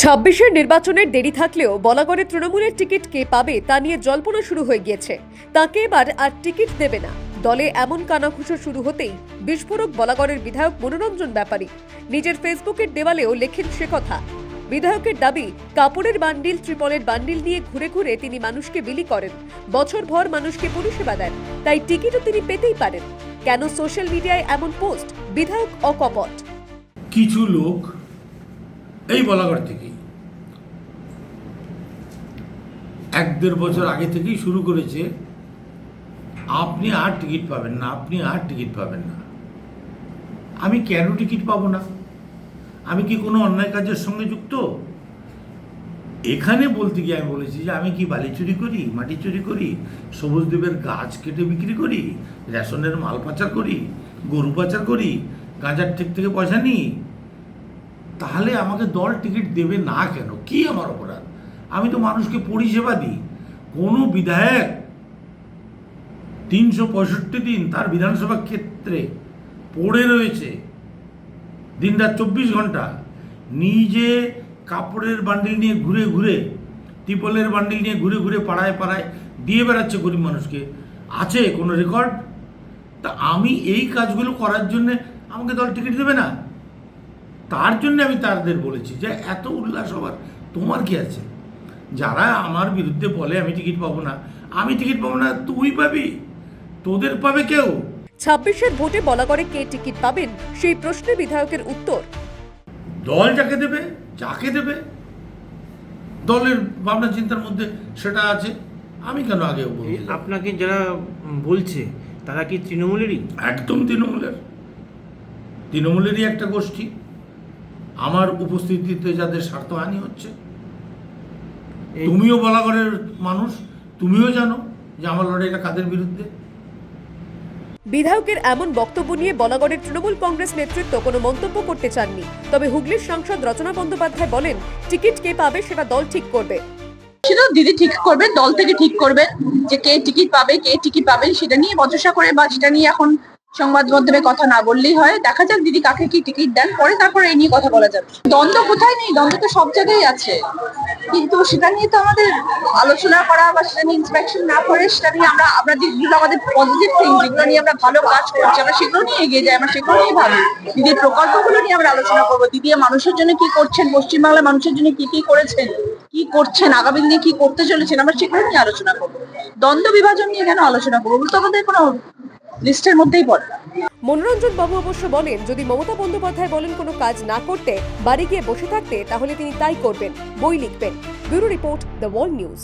ছাব্বিশের নির্বাচনের দেরি থাকলেও বলাগড়ে তৃণমূলের টিকিট কে পাবে তা নিয়ে জল্পনা শুরু হয়ে গিয়েছে। তাকে এবার আর টিকিট দেবে না। দলে এমন কানাঘুষো শুরু হতেই বিস্ফোরক বলাগড়ের বিধায়ক মনোরঞ্জন ব্যাপারী নিজের ফেসবুকের দেওয়ালেও লেখেন সে কথা। বিধায়কের দাবি, কাপড়ের বান্ডিল, ত্রিপলের বান্ডিল নিয়ে ঘুরে ঘুরে তিনি মানুষকে বিলি করেন। বছরভর মানুষকে পরিষেবা দেন। তাই টিকিটও তিনি পেতেই পারেন। কেন সোশ্যাল মিডিয়ায় এমন পোস্ট? বিধায়ক অকপট। কিছু লোক এই বলাগড় থেকেই। এক দেড় বছর আগে থেকেই শুরু করেছে, আপনি আর টিকিট পাবেন না, আপনি আর টিকিট পাবেন না। আমি কেন টিকিট পাবো না? আমি কি কোনো অন্যায় কাজের সঙ্গে যুক্ত? এখানে বলতে গিয়ে আমি বলেছি যে আমি কি বালি চুরি করি, মাটি চুরি করি, সবুজ দ্বীপের গাছ কেটে বিক্রি করি, রেশনের মাল পাচার করি, গরু পাচার করি, গাঁজার ঠিক থেকে পয়সা নিই তাহলে আমাকে দল টিকিট দেবে না কেন? কি আমার অপরাধ? আমি তো মানুষকে পরিষেবা দিই। কোনো বিধায়ক তিনশো পঁয়ষট্টি দিন তার বিধানসভা ক্ষেত্রে পড়ে রয়েছে, দিনরাত চব্বিশ ঘণ্টা, নিজে কাপড়ের বান্ডিল নিয়ে ঘুরে ঘুরে, টিপলের বান্ডিল নিয়ে ঘুরে ঘুরে পাড়ায় পাড়ায় দিয়ে বেড়াচ্ছে গরিব মানুষকে। আছে কোনো রেকর্ড তা আমি এই কাজগুলো করার জন্যে আমাকে দল টিকিট দেবে না? তার জন্য আমি তাদের বলেছি যে এত উল্লাস হবার তোমার কি আছে? যারা আমার বিরুদ্ধে বলে আমি টিকিট পাবো না আমি টিকিট পাবো না তুই পাবি? তোদের পাবে কেউ? ছাব্বিশের ভোটে বলা করে কে টিকিট পাবেন সেই প্রশ্নে বিধায়কের উত্তর। দল যাকে দেবে যাকে দেবে? দলের ভাবনা চিন্তার মধ্যে সেটা আছে। আমি কেন আগে আপনাকে যারা বলছে তারা কি তৃণমূলেরই? একদম তৃণমূলের। তৃণমূলেরই একটা গোষ্ঠী। আমার উপস্থিতিতে যাদের স্বার্থহানি হচ্ছে তুমিও বলাগড়ের মানুষ তুমিও জানো যে আমার লড়াইটা কাদের বিরুদ্ধে। বিধায়কের এমন বক্তব্য নিয়ে বলাগড়ের তৃণমূল কংগ্রেস নেতৃত্ব কোনো মন্তব্য করতে চাননি। তবে হুগলির সাংসদ রচনা বন্দ্যোপাধ্যায় বলেন টিকিট কে পাবে সেটা দল ঠিক করবে। সেটা দিদি ঠিক করবেন দল থেকে ঠিক করবেন যে কে টিকিট পাবে কে টিকিট পাবেন সেটা নিয়ে বচসা করে বা সেটা নিয়ে এখন সংবাদ মাধ্যমে কথা না বললেই হয়। দেখা যাক দিদি কাকে কি টিকিট দেন, পরে তারপরে এই নিয়ে কথা বলা যাবে। দ্বন্দ্ব কোথায় নেই? দ্বন্দ্ব তো সব জায়গায় আছে। কিন্তু সেটা নিয়ে তো আমাদের আলোচনা করা বা সেটা নিয়ে ইন্সপেকশন না করে, সেটা নিয়ে আমরা আমরা যেগুলো আমাদের পজিটিভ থিং যেগুলো নিয়ে আমরা ভালো কাজ করছি, আমরা সেগুলো নিয়ে এগিয়ে যাই, আমরা সেগুলো নিয়ে ভাবি। দিদির প্রকল্পগুলো নিয়ে আমরা আলোচনা করব। দিদি মানুষের জন্য কি করছেন? পশ্চিমবাংলার মানুষের জন্য কি কি করেছেন? কি করছেন? আগামী দিনে কি করতে চলেছেন? আমরা সেগুলো নিয়ে আলোচনা করব। দ্বন্দ্ব বিভাজন নিয়ে কেন আলোচনা করব? ওগুলো তো আমাদের কোনো লিস্টের মধ্যেই পড়ে। মনোরঞ্জন বাবু অবশ্য বলেন, যদি মমতা বন্দ্যোপাধ্যায় বলেন কোনো কাজ না করতে, বাড়ি গিয়ে বসে থাকতে, তাহলে তিনি তাই করবেন, বই লিখবেন। Bureau report, the world news.